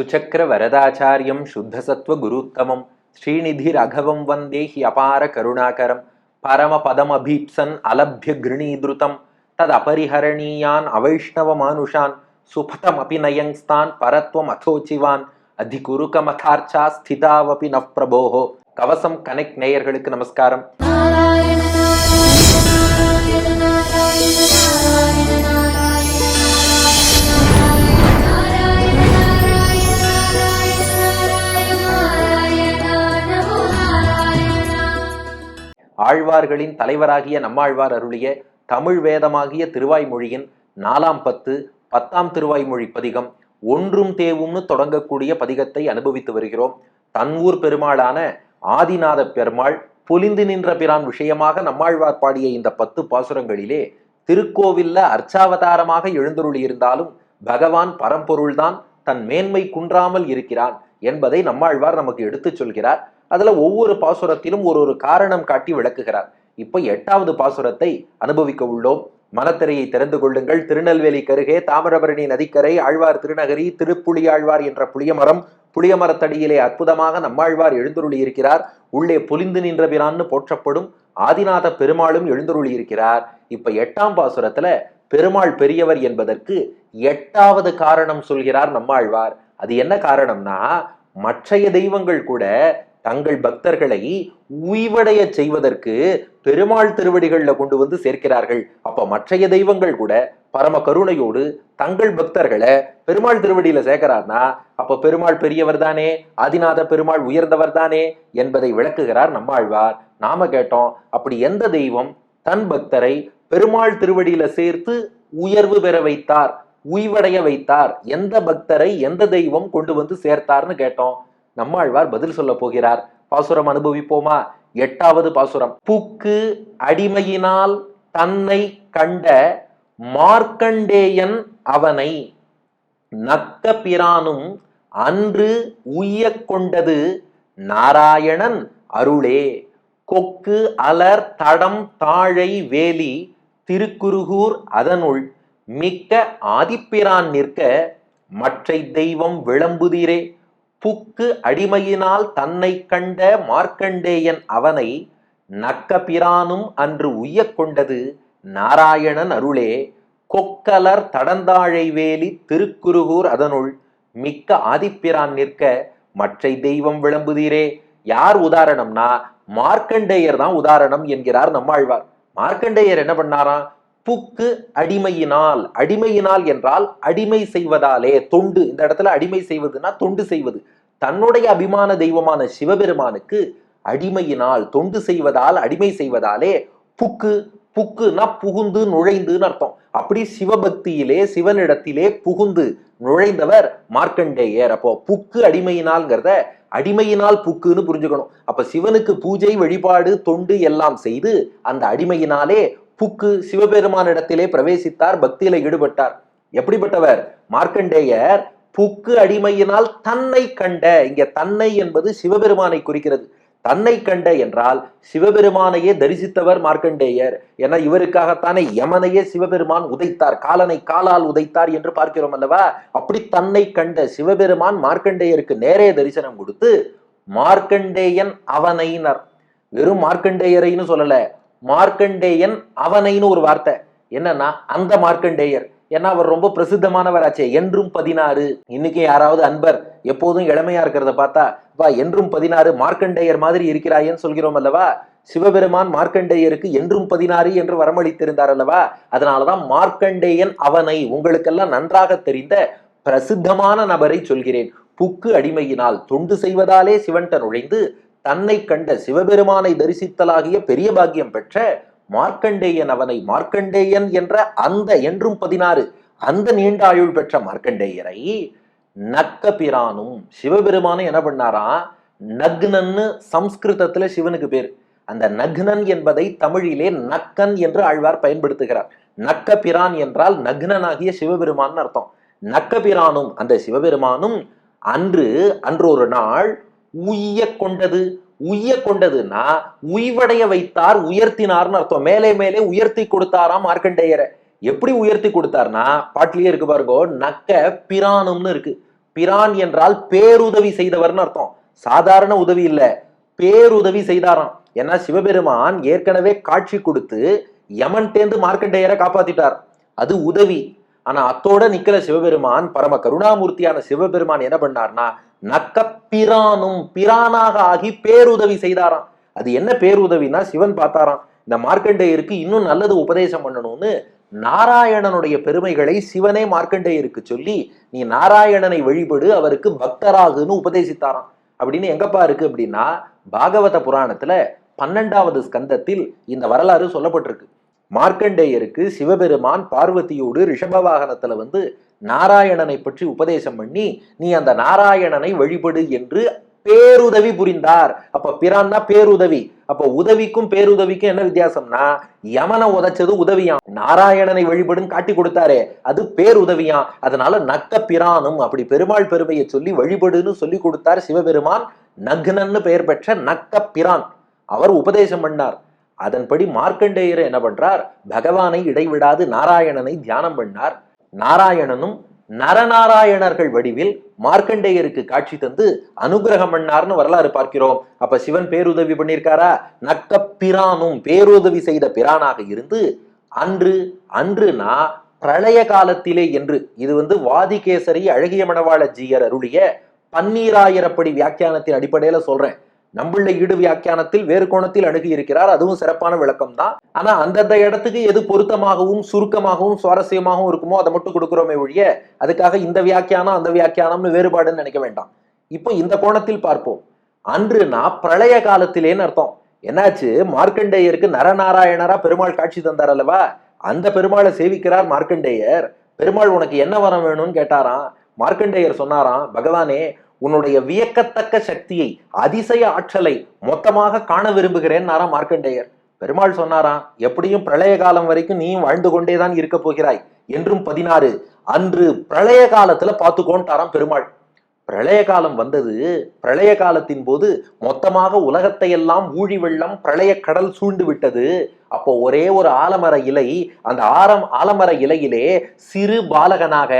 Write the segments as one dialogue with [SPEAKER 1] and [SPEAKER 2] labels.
[SPEAKER 1] சுச்சக்கர வரதாச்சாரியம் சுத்தசத்வ குருத்தமம். ஸ்ரீநிதி ரகவம் வந்தே he அபார கருணாகரம். பரம பதமபீப்சன் அலப்ய கிருணீதுருதம் தத் அபரிஹரணீயான் அவைஷ்ணவ மானுஷான். சுபதம் அபி நயங்ஸ்தான் பரத்வம் அதோச்சிவான் அதிகுருகமதார்ச்சா ஸ்திதாவபி now பிரபோஹோ. கவசம் கனெக்ட் நேயர்களுக்கு நமஸ்காரம். ஆழ்வார்களின் தலைவராகிய நம்மாழ்வார் அருளிய தமிழ் வேதமாகிய திருவாய்மொழியின் நாலாம் பத்து பத்தாம் திருவாய்மொழி பதிகம் ஒன்றும் தேவும்னு தொடங்கக்கூடிய பதிகத்தை அனுபவித்து வருகிறோம். தன்வூர் பெருமாளான ஆதிநாத பெருமாள் பொலிந்து நின்ற பிரான் விஷயமாக நம்மாழ்வார் பாடிய இந்த பத்து பாசுரங்களிலே திருக்கோவில்ல அர்ச்சாவதாரமாக எழுந்தருளி இருந்தாலும் பகவான் பரம்பொருள்தான் தன் மேன்மை குன்றாமல் இருக்கிறான் என்பதை நம்மாழ்வார் நமக்கு எடுத்துச் சொல்கிறார். அதுல ஒவ்வொரு பாசுரத்திலும் ஒரு ஒரு காரணம் காட்டி விளக்குகிறார். இப்ப எட்டாவது பாசுரத்தை அனுபவிக்க உள்ளோம். மனத்திரையை திறந்து கொள்ளுங்கள். திருநெல்வேலி கருகே தாமிரபரணி நதிக்கரை ஆழ்வார் திருநகரி திருப்புளியாழ்வார் என்ற புளியமரம் புளியமரத்தடியிலே அற்புதமாக நம்மாழ்வார் எழுந்துருளி இருக்கிறார். உள்ளே புலிந்து நின்ற பிரான்னு போற்றப்படும் ஆதிநாத பெருமாளும் எழுந்துருளி இருக்கிறார். இப்ப எட்டாம் பாசுரத்துல பெருமாள் பெரியவர் என்பதற்கு எட்டாவது காரணம் சொல்கிறார் நம்மாழ்வார். அது என்ன காரணம்னா மற்றைய தெய்வங்கள் கூட தங்கள் பக்தர்களை உய்வடைய செய்வதற்கு பெருமாள் திருவடிகளில் கொண்டு வந்து சேர்க்கிறார்கள். அப்ப மற்றைய தெய்வங்கள் கூட பரம கருணையோடு தங்கள் பக்தர்களை பெருமாள் திருவடியில சேர்க்கிறார்னா அப்ப பெருமாள் பெரியவர் தானே ஆதிநாத பெருமாள் உயர்ந்தவர் தானே என்பதை விளக்குகிறார் நம்மாழ்வார். நாம கேட்டோம் அப்படி எந்த தெய்வம் தன் பக்தரை பெருமாள் திருவடியில சேர்த்து உயர்வு பெற வைத்தார் உய்வடைய வைத்தார் எந்த பக்தரை எந்த தெய்வம் கொண்டு வந்து சேர்த்தார்னு கேட்டோம். நம்மாழ்வார் பதில் சொல்ல போகிறார். பாசுரம் அனுபவிப்போமா? எட்டாவது பாசுரம். புக்கு அடிமையினால் தன்னை கண்ட மார்க்கண்டேயன் அவனை நக்க பிரானும் அன்று உய்ய கொண்டது நாராயணன் அருளே. கொக்கு அலர் தடம் தாழை வேலி திருக்குறுகூர் அதனுள் மிக்க ஆதிப்பிரான் நிற்க மற்றை தெய்வம் விளம்புதிரே. புக்கு அடிமையினால் தன்னை கண்ட மார்க்கண்டேயன் அவனை நக்க பிரானும் அன்று உய்யக் கொண்டது நாராயணன் அருளே. கொக்கலர் தடந்தாழை வேலி திருக்குருகூர் அதனுள் மிக்க ஆதிப்பிரான் நிற்க மற்றை தெய்வம் விளம்புதீரே. யார் உதாரணம்னா மார்க்கண்டேயர் தான் உதாரணம் என்கிறார் நம்மாழ்வார். மார்க்கண்டேயர் என்ன பண்ணாராம்? புக்கு அடிமையினால். அடிமையினால் என்றால் அடிமை செய்வதாலே தொண்டு. இந்த இடத்துல அடிமை செய்வதுன்னா தொண்டு செய்வது. தன்னுடைய அபிமான தெய்வமான சிவபெருமானுக்கு அடிமையினால் தொண்டு செய்வதால் அடிமை செய்வதாலே புக்கு புக்குன்னா புகுந்து நுழைந்துன்னு அர்த்தம். அப்படி சிவபக்தியிலே சிவனிடத்திலே புகுந்து நுழைந்தவர் மார்க்கண்டேயர். அப்போ புக்கு அடிமையினால்ங்கிறத அடிமையினால் புக்குன்னு புரிஞ்சுக்கணும். அப்ப சிவனுக்கு பூஜை வழிபாடு தொண்டு எல்லாம் செய்து அந்த அடிமையினாலே புக்கு சிவபெருமானிடத்திலே பிரவேசித்தார் பக்தியில ஈடுபட்டார். எப்படிப்பட்டவர்? மார்க்கண்டேயர் புக்கு அடிமையினால் தன்னை கண்ட இங்க தன்னை என்பது சிவபெருமானை குறிக்கிறது. தன்னை கண்ட என்றால் சிவபெருமானையே தரிசித்தவர் மார்க்கண்டேயர். என இவருக்காகத்தானே யமனையே சிவபெருமான் உதைத்தார் காலனை காலால் உதைத்தார் என்று பார்க்கிறோம் அல்லவா? அப்படி தன்னை கண்ட சிவபெருமான் மார்க்கண்டேயருக்கு நேரே தரிசனம் கொடுத்து மார்க்கண்டேயன் அவனைனர் வெறும் மார்க்கண்டேயரைன்னு சொல்லல மார்க்கண்டேயன் அவனைன்னு ஒரு வார்த்தை. என்னன்னா அந்த மார்க்கண்டேயர். ஏன்னா அவர் ரொம்ப பிரசித்தமானவராச்சே. என்றும் பதினாறு. இன்னைக்கு யாராவது அன்பர் எப்போதும் இளமையா இருக்கிறத பார்த்தா வா என்றும் பதினாறு மார்க்கண்டேயர் மாதிரி இருக்கிறாயேன்னு சொல்கிறோம் அல்லவா? சிவபெருமான் மார்க்கண்டேயருக்கு என்றும் பதினாறு என்று வரமளித்திருந்தார் அல்லவா? அதனாலதான் மார்க்கண்டேயன் அவனை உங்களுக்கெல்லாம் நன்றாக தெரிந்த பிரசித்தமான நபரை சொல்கிறேன். புக்கு அடிமையினால் தொண்டு செய்வதாலே சிவன்ட நுழைந்து தன்னை கண்ட சிவபெருமானை தரிசித்தலாகிய பெரிய பாக்கியம் பெற்ற மார்க்கண்டேயன் அவனை மார்க்கண்டேயன் என்ற அந்த என்றும் பதினாறு அந்த நீண்ட ஆயுள் பெற்ற மார்க்கண்டேயரை நக்க பிரானும் சிவபெருமானும் என்ன பண்ணாரா? நக்னன்னு சம்ஸ்கிருதத்துல சிவனுக்கு பேர். அந்த நக்னன் என்பதை தமிழிலே நக்கன் என்று ஆழ்வார் பயன்படுத்துகிறார். நக்க பிரான் என்றால் நக்னனாகிய சிவபெருமான் அர்த்தம். நக்க பிரானும் அந்த சிவபெருமானும் அன்று அன்று ஒரு நாள் உய்ய கொண்டது உய்ய கொண்டதுன்னா உய்வடைய வைத்தார் உயர்த்தினார்னு அர்த்தம். மேலே மேலே உயர்த்தி கொடுத்தாராம் மார்க்கண்டேயரை. எப்படி உயர்த்தி கொடுத்தார்னா பாட்டிலேயே இருக்கு பாருங்க நக்க பிரானும்னு இருக்கு. பிரான் என்றால் பேருதவி செய்தவர்னு அர்த்தம். சாதாரண உதவி இல்ல பேருதவி செய்தாராம். ஏன்னா சிவபெருமான் ஏற்கனவே காட்சி கொடுத்து யமன்டேந்து மார்க்கண்டேயரை காப்பாத்திட்டார். அது உதவி. ஆனா அத்தோட நிக்கல சிவபெருமான் பரம கருணாமூர்த்தியான சிவபெருமான் என்ன பண்ணார்னா நக்கப்பிரானும் பிரானாக ஆகி பேருதவி செய்தாராம். அது என்ன பேருதவினா சிவன் பார்த்தாராம் இந்த மார்க்கண்டேயருக்கு இன்னும் நல்லது உபதேசம் பண்ணணும்னு நாராயணனுடைய பெருமைகளை சிவனே மார்க்கண்டேயருக்கு சொல்லி நீ நாராயணனை வழிபடு அவருக்கு பக்தராகுன்னு உபதேசித்தாராம். அப்படின்னு எங்கப்பா இருக்கு அப்படின்னா பாகவத புராணத்துல பன்னெண்டாவது ஸ்கந்தத்தில் இந்த வரலாறு சொல்லப்பட்டிருக்கு. மார்க்கண்டேயருக்கு சிவபெருமான் பார்வதியோடு ரிஷப வாகனத்துல வந்து நாராயணனை பற்றி உபதேசம் பண்ணி நீ அந்த நாராயணனை வழிபடு என்று பேருதவி புரிந்தார். அப்ப பிரான்னா பேருதவி. அப்ப உதவிக்கும் பேருதவிக்கும் என்ன வித்தியாசம்னா யமனை உதைச்சது உதவியாம். நாராயணனை வழிபடுன்னு காட்டி கொடுத்தாரே அது பேருதவியாம். அதனால நக்க பிரானும் அப்படி பெருமாள் பெருமையை சொல்லி வழிபடுன்னு சொல்லி கொடுத்தார் சிவபெருமான். நக்னன்னு பெயர் பெற்ற நக்க பிரான். அவர் உபதேசம் பண்ணார். அதன்படி மார்க்கண்டேயர் என்ன பண்றார்? பகவானை இடைவிடாது நாராயணனை தியானம் பண்ணார். நாராயணனும் நரநாராயணர்கள் வடிவில் மார்க்கண்டேயருக்கு காட்சி தந்து அனுகிரகம் பண்ணார்னு வரலாறு பார்க்கிறோம். அப்ப சிவன் பேருதவி பண்ணியிருக்காரா? நக்க பிரானும் பேருதவி செய்த பிரானாக இருந்து அன்று அன்றுனா பிரளய காலத்திலே என்று இது வந்து வாதிகேசரி அழகிய மணவாள ஜீயர் அருளிய பன்னீராயிரப்படி வியாக்கியானத்தின் அடிப்படையில சொல்றேன். நம்புள்ள ஈடு வியாக்கியானத்தில் வேறு கோணத்தில் அணுகி இருக்கிறார் அதுவும் சிறப்பான விளக்கம் தான் ஆனா அந்தந்த இடத்துக்கு எது பொருத்தமாகவும் சுருக்கமாகவும் சுவாரஸ்யமாகவும் இருக்குமோ அதை மட்டும் கொடுக்குறோமே ஒழிய அதுக்காக இந்த வியாக்கியானம் அந்த வியாக்கியானம்னு வேறுபாடுன்னு நினைக்க வேண்டாம். இப்போ இந்த கோணத்தில் பார்ப்போம். அன்றுனா பிரளய காலத்திலேன்னு அர்த்தம். என்னாச்சு? மார்க்கண்டேயருக்கு நரநாராயணரா பெருமாள் காட்சி தந்தார் அல்லவா? அந்த பெருமாளை சேவிக்கிறார் மார்க்கண்டேயர். பெருமாள் உனக்கு என்ன வரம் வேணும்னு கேட்டாராம். மார்க்கண்டேயர் சொன்னாராம் பகவானே உன்னுடைய வியக்கத்தக்க சக்தியை அதிசய ஆற்றலை மொத்தமாக காண விரும்புகிறேன் மார்க்கண்டேயர். பெருமாள் சொன்னாராம் எப்படியும் பிரளய காலம் வரைக்கும் நீயும் வாழ்ந்து கொண்டேதான் இருக்க போகிறாய். என்றும் பதினாறு அன்று பிரளய காலத்துல பார்த்துக்கோன்ட்டாராம் பெருமாள். பிரளய காலம் வந்தது பிரளய காலத்தின் போது மொத்தமாக உலகத்தை எல்லாம் ஊழி வெள்ளம் பிரளய கடல் சூழ்ந்து விட்டது. அப்போ ஒரே ஒரு ஆலமர இலை அந்த ஆரம் ஆலமர இலையிலே சிறு பாலகனாக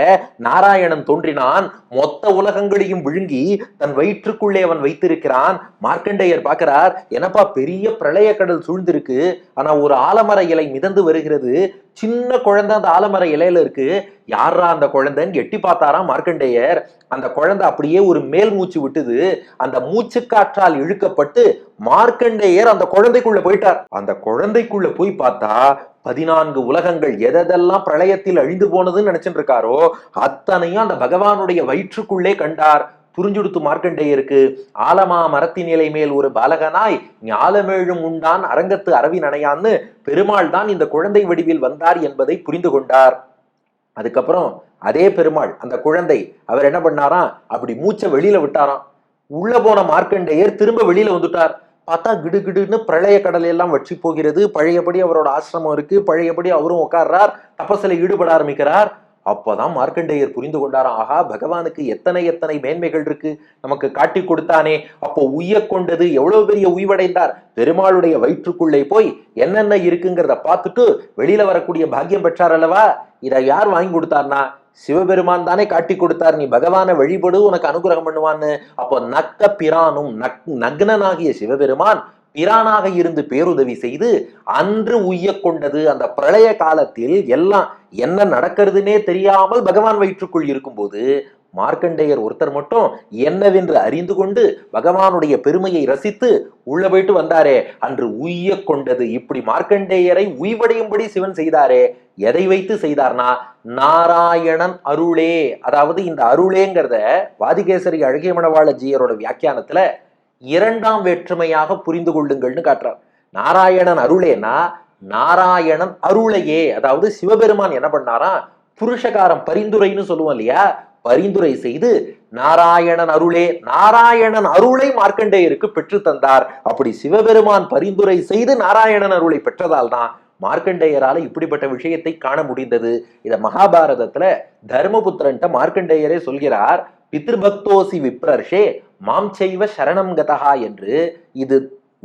[SPEAKER 1] நாராயணன் தோன்றினான். மொத்த உலகங்களையும் விழுங்கி தன் வயிற்றுக்குள்ளே அவன் வைத்திருக்கிறான். மார்க்கண்டேயர் பார்க்கிறார் என்னப்பா பெரிய பிரளய கடல் சூழ்ந்திருக்கு. ஆனா ஒரு ஆலமர இலை மிதந்து வருகிறது. சின்ன குழந்தை அந்த ஆலமர இலையில இருக்கு. யாரா அந்த குழந்தைன்னு எட்டி பார்த்தாராம் மார்க்கண்டேயர். அந்த குழந்தை அப்படியே ஒரு மேல் மூச்சு விட்டுது. அந்த மூச்சு காற்றால் இழுக்கப்பட்டு மார்க்கண்டேயர் அந்த குழந்தைக்குள்ள போயிட்டார். அந்த குழந்தைக்குள்ள போய் பார்த்தா பதினான்கு உலகங்கள் எதெல்லாம் பிரளயத்தில் அழிந்து போனதுன்னு நினைச்சிட்டு இருக்காரோ அத்தனையும் அந்த பகவானுடைய வயிற்றுக்குள்ளே கண்டார். புரிஞ்சுடுத்து மார்க்கண்டேயருக்கு ஆலமா மரத்தின் இலை மேல் ஒரு பாலகனாய் ஞாலமேழும் உண்டான் அரங்கத்து அரவி நனையான்னு பெருமாள் தான் இந்த குழந்தை வடிவில் வந்தார் என்பதை புரிந்து கொண்டார். அதுக்கப்புறம் அதே பெருமாள் அந்த குழந்தை அவர் என்ன பண்ணாராம்? அப்படி மூச்சை வெளியில விட்டாராம். உள்ள போன மார்க்கண்டேயர் திரும்ப வெளியில வந்துட்டார். பார்த்தா கிடுகிடுன்னு பிரளய கடல் எல்லாம் வற்றி போகிறது. பழையபடி அவரோட ஆசிரமம் இருக்கு. பழையபடி அவரும் உட்கார்றார். தபசில ஈடுபட ஆரம்பிக்கிறார். அப்போதான் மார்க்கண்டேயர் புரிந்து கொண்டாராம். ஆஹா பகவானுக்கு எத்தனை எத்தனை மேன்மைகள் இருக்கு. நமக்கு காட்டி கொடுத்தானே. அப்போ உய்ய கொண்டது எவ்வளவு பெரிய உய்வடைந்தார். பெருமாளுடைய வயிற்றுக்குள்ளே போய் என்னென்ன இருக்குங்கிறத பார்த்துட்டு வெளியில வரக்கூடிய பாக்கியம் பெற்றார் அல்லவா? இதை யார் வாங்கி கொடுத்தார்னா சிவபெருமான் தானே காட்டி கொடுத்தார். நீ பகவானை வழிபடு உனக்கு அனுகிரகம் பண்ணுவான்னு. அப்போ நக்க பிரானும் நக் நக்னனாகிய சிவபெருமான் பிரானாக இருந்து பேருதவி செய்து அன்று உய்ய கொண்டது அந்த பிரளய காலத்தில் எல்லாம் என்ன நடக்கிறதுனே தெரியாமல் பகவான் வயிற்றுக்குள் இருக்கும்போது மார்க்கண்டேயர் ஒருத்தர் மட்டும் என்னவென்று அறிந்து கொண்டு பகவானுடைய பெருமையை ரசித்து உள்ள போயிட்டு வந்தாரே. அன்று உய்ய கொண்டது இப்படி மார்க்கண்டேயரை உய்வடையும்படி சிவன் செய்தாரே. எதை வைத்து செய்தார்னா நாராயணன் அருளே. அதாவது இந்த அருளேங்கிறத வாதிகேசரி அழகிய மணவாள வியாக்கியானத்துல இரண்டாம் வேற்றுமையாக புரிந்து கொள்ளுங்கள்னு காட்டுறார். நாராயணன் அருளேனா நாராயணன் அருளையே. அதாவது சிவபெருமான் என்ன பண்ணாரா புருஷகாரம் பரிந்துரைன்னு சொல்லுவோம் இல்லையா? பரிந்துரை செய்து நாராயணன் அருளே நாராயணன் அருளை மார்க்கண்டேயருக்கு பெற்று தந்தார். அப்படி சிவபெருமான் பரிந்துரை செய்து நாராயணன் அருளை பெற்றதால் தான் மார்க்கண்டேயரால இப்படிப்பட்ட விஷயத்தை காண முடிந்தது. இத மகாபாரதத்துல தர்மபுத்திரன்ட்ட மார்க்கண்டேயரே சொல்கிறார் பித்ருபக்தோசி விப்ரர்ஷே மாம் செய்வ சரணம் கதஹா என்று இது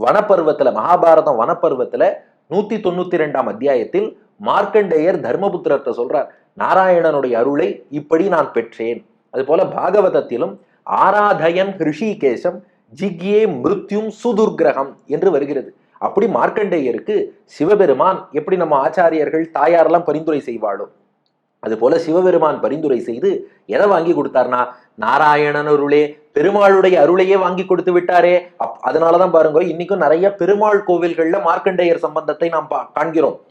[SPEAKER 1] வனப்பருவத்துல மகாபாரதம் வனப்பருவத்துல நூத்தி தொண்ணூத்தி ரெண்டாம் அத்தியாயத்தில் மார்க்கண்டேயர் தர்மபுத்திரர்கிட்ட சொல்றார். நாராயணனுடைய அருளை இப்படி நான் பெற்றேன். அதுபோல பாகவதத்திலும் ஆராதயன் ஹிருஷிகேசம் ஜிக்யே மிருத்யும் சுதுர்கிரகம் என்று வருகிறது. அப்படி மார்க்கண்டேயருக்கு சிவபெருமான் எப்படி நம்ம ஆச்சாரியர்கள் தாயாரெல்லாம் பரிந்துரை செய்வாளோ? அதுபோல சிவபெருமான் பரிந்துரை செய்து எதை வாங்கி கொடுத்தார்னா நாராயணன் அருளே பெருமாளுடைய அருளையே வாங்கி கொடுத்து விட்டாரே. அப் அதனாலதான் பாருங்க இன்னைக்கும் நிறைய பெருமாள் கோவில்கள்ல மார்க்கண்டேயர் சம்பந்தத்தை நாம் பா- காண்கிறோம்.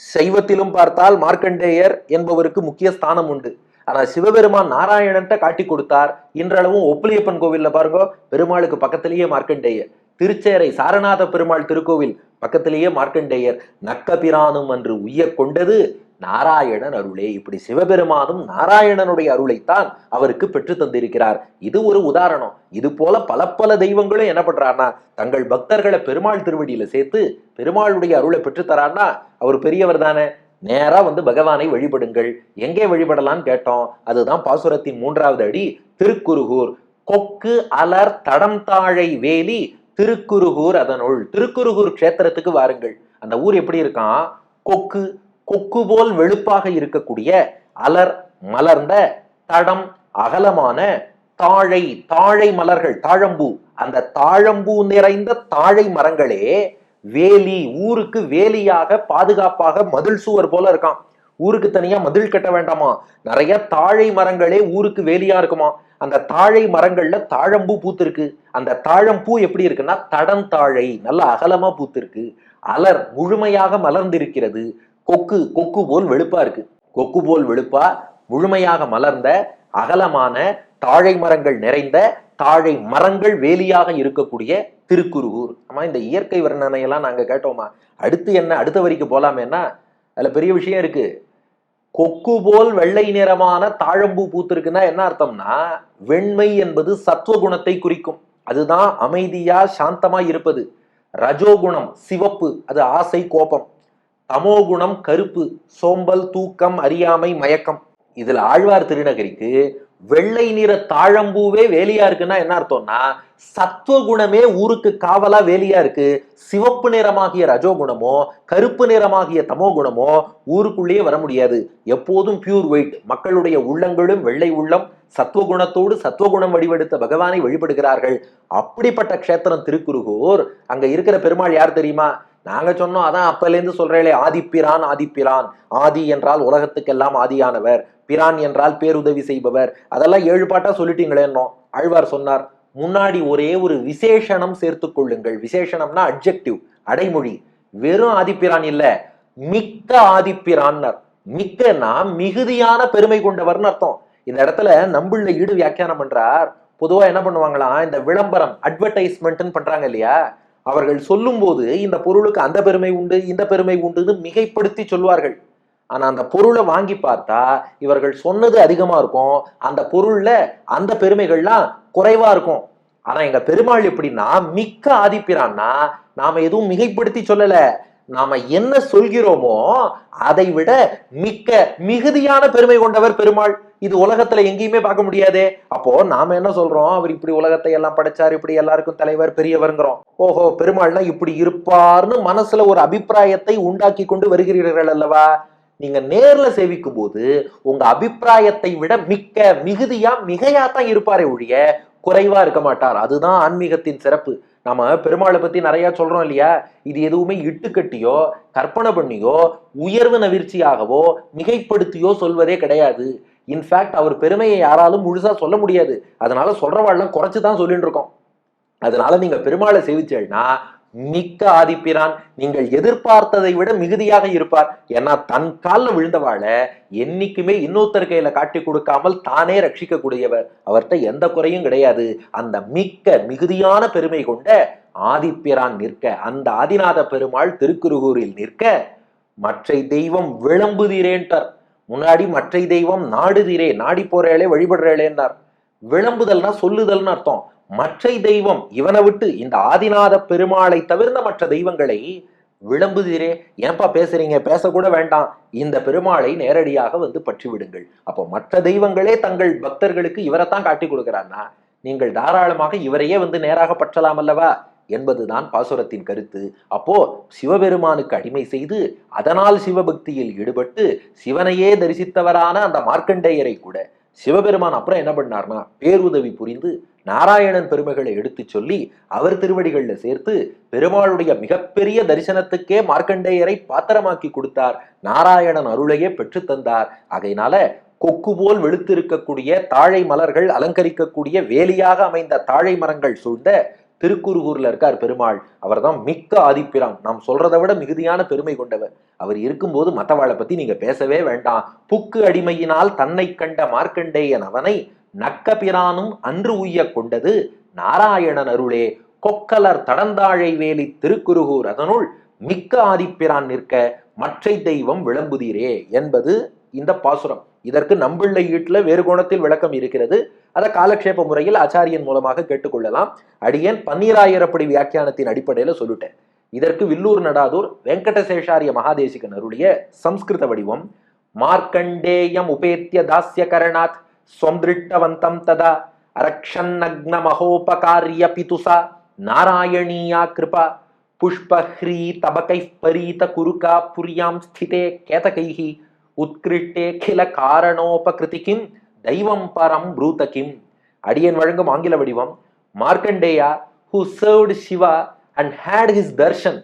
[SPEAKER 1] சைவத்திலும் பார்த்தால் மார்க்கண்டேயர் என்பவருக்கு முக்கிய ஸ்தானம் உண்டு. ஆனா சிவபெருமான் நாராயணன்ட்ட காட்டி கொடுத்தார். இன்றளவும் ஒப்பிலியப்பன் கோவில்ல பாருங்க பெருமாளுக்கு பக்கத்திலேயே மார்க்கண்டேயர். திருச்சேரை சாரநாத பெருமாள் திருக்கோவில் பக்கத்திலேயே மார்க்கண்டேயர். நக்கபிரானும் அன்று உய்ய கொண்டது. நாராயணன் அருளே. இப்படி சிவபெருமானும் நாராயணனுடைய அருளைத்தான் அவருக்கு பெற்று தந்திருக்கிறார். இது ஒரு உதாரணம். இது போல பல பல தெய்வங்களும் என்ன பண்றாருன்னா தங்கள் பக்தர்களை பெருமாள் திருவடியில சேர்த்து பெருமாளுடைய அருளை பெற்றுத்தரான்னா அவர் பெரியவர் தானே. நேரா வந்து பகவானை வழிபடுங்கள். எங்கே வழிபடலாம்னு கேட்டோம். அதுதான் பாசுரத்தின் மூன்றாவது அடி திருக்குருகூர். கொக்கு அலர் தடம் தாழை வேலி திருக்குருகூர் அதனுள். திருக்குருகூர் க்ஷேத்திரத்துக்கு வாருங்கள். அந்த ஊர் எப்படி இருக்கான்? கொக்கு கொக்கு போல் வெளுப்பாக இருக்கக்கூடிய அலர் மலர்ந்த தடம் அகலமான தாழை தாழை மலர்கள் தாழம்பூ. அந்த தாழம்பூ நிறைந்த தாழை மரங்களே வேலி ஊருக்கு வேலியாக பாதுகாப்பாக மதில் சுவர் போல இருக்கான் ஊருக்கு தனியா மதில் கட்ட வேண்டாமா? நிறைய தாழை மரங்களே ஊருக்கு வேலியா இருக்குமா? அந்த தாழை மரங்கள்ல தாழம்பூ பூத்திருக்கு. அந்த தாழம்பூ எப்படி இருக்குன்னா தடம் தாழை நல்ல அகலமா பூத்திருக்கு. அலர் முழுமையாக மலர்ந்திருக்கிறது. கொக்கு கொக்கு போல் வெளுப்பா இருக்கு. கொக்கு போல் வெளுப்பா முழுமையாக மலர்ந்த அகலமான தாழை மரங்கள் நிறைந்த தாழை மரங்கள் வேலியாக இருக்கக்கூடிய திருக்குருகூர். ஆமா இந்த இயற்கை வர்ணனையெல்லாம் நாங்க கேட்டோமா? அடுத்து என்ன அடுத்த வரிக்கு போலாமேன்னா அதுல பெரிய விஷயம் இருக்கு. கொக்கு போல் வெள்ளை நிறமான தாழம்பூ பூத்திருக்குன்னா என்ன அர்த்தம்னா வெண்மை என்பது சத்துவ குணத்தை குறிக்கும். அதுதான் அமைதியா சாந்தமா இருப்பது. ரஜோகுணம் சிவப்பு அது ஆசை கோபம். தமோகுணம் கருப்பு சோம்பல் தூக்கம் அறியாமை மயக்கம். இதுல ஆழ்வார் திருநகரிக்கு வெள்ளை நிற தாழம்பூவே வேலியா இருக்குன்னா என்ன அர்த்தம்னா சத்துவகுணமே ஊருக்கு காவலா வேலியா இருக்கு. சிவப்பு நிறமாகிய ரஜோகுணமோ கருப்பு நிறமாகிய தமோ குணமோ ஊருக்குள்ளேயே வர முடியாது. எப்போதும் பியூர் ஒயிட் மக்களுடைய உள்ளங்களும் வெள்ளை உள்ளம். சத்துவகுணத்தோடு சத்துவகுணம் வடிவெடுத்த பகவானை வழிபடுகிறார்கள். அப்படிப்பட்ட க்ஷேத்திரம் திருக்குருகூர் அங்க இருக்கிற பெருமாள் யார் தெரியுமா? நாங்க சொன்னோம் அதான் அப்பலேருந்து சொல்றேளே ஆதிப்பிரான் ஆதிப்பிரான் ஆதி என்றால் உலகத்துக்கெல்லாம் ஆதியானவர். பிரான் என்றால் பேருதவி செய்பவர். அதெல்லாம் ஏழு பாட்டா சொல்லிட்டீங்களேன்னோ ஆழ்வார் சொன்னார் முன்னாடி ஒரே ஒரு விசேஷணம் சேர்த்து கொள்ளுங்கள். விசேஷணம்னா அட்ஜெக்டிவ் அடைமொழி. வெறும் ஆதிப்பிரான் இல்ல மிக்க ஆதிப்பிரான்னர் மிக்கனா மிகுதியான பெருமை கொண்டவர்னு அர்த்தம். இந்த இடத்துல நம்புள்ள ஈடு வியாக்கியானம் பண்றார். பொதுவா என்ன பண்ணுவாங்களாம் இந்த விளம்பரம் அட்வர்டைஸ்மெண்ட்னு பண்றாங்க இல்லையா? அவர்கள் சொல்லும்போது இந்த பொருளுக்கு அந்த பெருமை உண்டு இந்த பெருமை உண்டுன்னு மிகைப்படுத்தி சொல்வார்கள். ஆனால் அந்த பொருளை வாங்கி பார்த்தா இவர்கள் சொன்னது அதிகமாக இருக்கும். அந்த பொருளில் அந்த பெருமைகள்லாம் குறைவாக இருக்கும். ஆனால் எங்கள் பெருமாள் எப்படின்னா மிக்க ஆதிப்பிரான்னா நாம் எதுவும் மிகைப்படுத்தி சொல்லலை. நாம என்ன சொல்கிறோமோ அதை விட மிக்க மிகுதியான பெருமை கொண்டவர் பெருமாள். இது உலகத்துல எங்கேயுமே பார்க்க முடியாதே. அப்போ நாம என்ன சொல்றோம்? அவர் இப்படி உலகத்தை எல்லாம் படைச்சார் இப்படி எல்லாருக்கும் தலைவர் பெரியவர்ங்கிறோம். ஓஹோ பெருமாள்னா இப்படி இருப்பார்னு மனசுல ஒரு அபிப்பிராயத்தை உண்டாக்கி கொண்டு வருகிறீர்கள் அல்லவா? நீங்க நேர்ல சேவிக்கும் போது உங்க அபிப்பிராயத்தை விட மிக்க மிகுதியா மிகையா தான் இருப்பாரே ஒழிய குறைவா இருக்க மாட்டார். அதுதான் ஆன்மீகத்தின் சிறப்பு. நாம பெருமாளை பத்தி நிறைய சொல்றோம் இல்லையா? இது எதுவுமே இட்டுக்கட்டியோ கற்பனை பண்ணியோ உயர்வு நவிர்ச்சியாகவோ மிகைப்படுத்தியோ சொல்வதே கிடையாது. இன்ஃபேக்ட் அவர் பெருமையை யாராலும் முழுசா சொல்ல முடியாது. அதனால சொல்றவாள்லாம் குறைச்சு தான் சொல்லிட்டு இருக்கோம். அதனால நீங்க பெருமாளை சேவிச்சேன்னா மிக்க ஆதிப்பிரான் நீங்கள் எதிர்பார்த்ததை விட மிகுதியாக இருப்பார். ஏன்னா தன் காலில் விழுந்தவாளை என்னைக்குமே இன்னொருத்தர் கையில காட்டி கொடுக்காமல் தானே ரட்சிக்கக்கூடியவர். அவர்கிட்ட எந்த குறையும் கிடையாது. அந்த மிக்க மிகுதியான பெருமை கொண்ட ஆதிப்பிரான் நிற்க அந்த ஆதிநாத பெருமாள் திருக்குருகூரில் நிற்க மற்றை தெய்வம் விளம்புதிரேன்ட்டார் முன்னாடி மற்றை தெய்வம் நாடுதிரே நாடி போறேளே வழிபடுறேளேன்னார் விளம்புதல்னா சொல்லுதல்னு அர்த்தம். மற்றை தெய்வம் இவனை விட்டு இந்த ஆதிநாத பெருமாளை தவிர்ந்த மற்ற தெய்வங்களை விளம்புதிரே ஏன்பா பேசுறீங்க? பேசக்கூட வேண்டாம். இந்த பெருமாளை நேரடியாக வந்து பற்றி விடுங்கள் அப்போ மற்ற தெய்வங்களே தங்கள் பக்தர்களுக்கு இவரைத்தான் காட்டி கொடுக்கிறான்னா நீங்கள் தாராளமாக இவரையே வந்து நேராக பற்றலாம் அல்லவா? என்பதுதான் பாசுரத்தின் கருத்து. அப்போ சிவபெருமானுக்கு அடிமை செய்து அதனால் சிவபக்தியில் ஈடுபட்டு சிவனையே தரிசித்தவரான அந்த மார்க்கண்டேயரை கூட சிவபெருமான் அப்புறம் என்ன பண்ணார்னா பேருதவி புரிந்து நாராயணன் பெருமைகளை எடுத்து சொல்லி அவர் திருவடிகளில் சேர்த்து பெருமாளுடைய மிகப்பெரிய தரிசனத்துக்கே மார்க்கண்டேயரை பாத்திரமாக்கி கொடுத்தார். நாராயணன் அருளையே பெற்று தந்தார். ஆகையினால கொக்கு போல் வெளுத்திருக்கக்கூடிய தாழை மலர்கள் அலங்கரிக்கக்கூடிய வேலியாக அமைந்த தாழை மரங்கள் சூழ்ந்த திருக்குறுகூர்ல இருக்கார் பெருமாள். அவர்தான் மிக்க ஆதிப்பிரான். நாம் சொல்றதை விட மிகுதியான பெருமை கொண்டவர். அவர் இருக்கும்போது மத்தவாளை பத்தி நீங்க பேசவே வேண்டாம். புக்கு அடிமையினால் தன்னை கண்ட மார்க்கண்டேயன் அவனை நக்க பிரானும் அன்று உய்ய கொண்டது நாராயணன் அருளே. கொக்கலர் தடந்தாழை வேலி திருக்குறுகூர் அதனுள் மிக்க ஆதிப்பிரான் நிற்க மற்றை தெய்வம் விளம்புதீரே என்பது இந்த பாசுரம். இதற்கு நம்பிள்ளை ஈட்டுல வேறு கோணத்தில் விளக்கம் இருக்கிறது. அதை காலக்ஷேப முறையில் ஆச்சாரியன் மூலமாக கேட்டுக்கொள்ளலாம். அடியேன் பன்னீராயிரப்படி வியாக்கியானத்தின் அடிப்படையில் சொல்லிட்டேன். இதற்கு வில்லூர் நடாதூர் வெங்கடசேஷாரிய மகாதேசிகன் அருளிய சம்ஸ்கிருத வடிவம் மார்க்கண்டேயம் உபேத்திய தாஸ்ய கரணாத் ஸ்வம்திருஷ்டவந்தம் ததா அரக்ஷன்னக்ன மகோபகாரிய பிதுசா நாராயணீயா கிருபா புஷ்பஹ்ரீ தபகை பரீத குருகா புரியாம் ஸ்திதே கேதகைஹி உத்கிருஷ்டே கில காரணோபகிருதிகிம் தெய்வம் பரம் ப்ரூத கிம் அடியன் வழங்கும் ஆங்கில வடிவம் Markandeya who served Shiva and had his darshan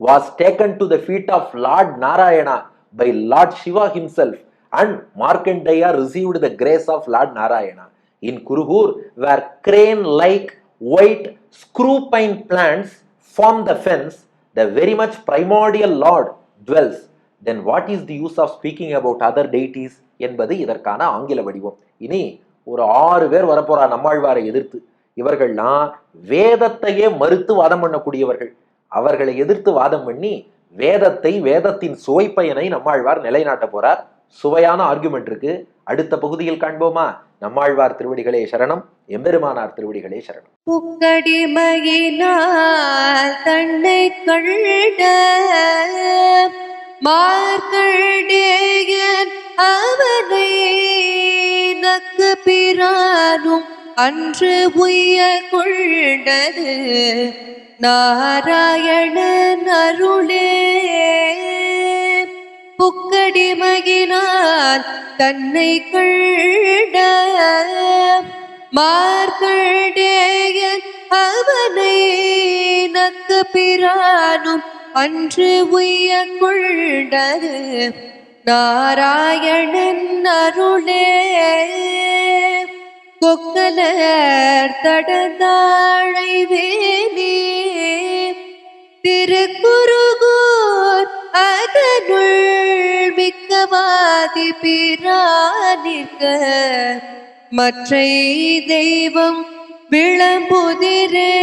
[SPEAKER 1] was taken to the feet of Lord Narayana by Lord Shiva himself and Markandeya received the grace of Lord Narayana. In Kuruhur, where crane-like white screw pine plants form the fence, the very much primordial Lord dwells. Then what is the use of speaking about other deities என்பது இதற்கான ஆங்கில வடிவம். இனி ஒரு ஆறு பேர் வரப்போறா நம்மாழ்வாரை எதிர்த்து. இவர்கள்லாம் வேதத்தையே மறுத்து வாதம் பண்ணக்கூடியவர்கள். அவர்களை எதிர்த்து வாதம் பண்ணி வேதத்தை வேதத்தின் சுவைப்பயனை நம்மாழ்வார் நிலைநாட்ட போறார். சுவையான ஆர்குமெண்ட் இருக்கு. அடுத்த பகுதியில் காண்போமா? நம்மாழ்வார் திருவடிகளே சரணம். எம்பெருமானார் திருவடிகளே சரணம்.
[SPEAKER 2] புக்கடிமையினால் தன்னை கண்ட மார்க்கண்டேயன் பிரானும் அன்று உய கொண்டது. நாராயணன் அருளே. புக்கடி புக்கடிமகினால் தன்னை கண்ட மார்க்கண்டேயன் அவனை நக்க பிரானும் அன்று உய கொண்டது. நாராயணன் அருளே. கொக்கலர் தடந்தாழை வேலே திருக்குறுகூர் அதனுள் மிக்கவாதி பிரானிற்க மற்றை தெய்வம் விளம்புதிரே.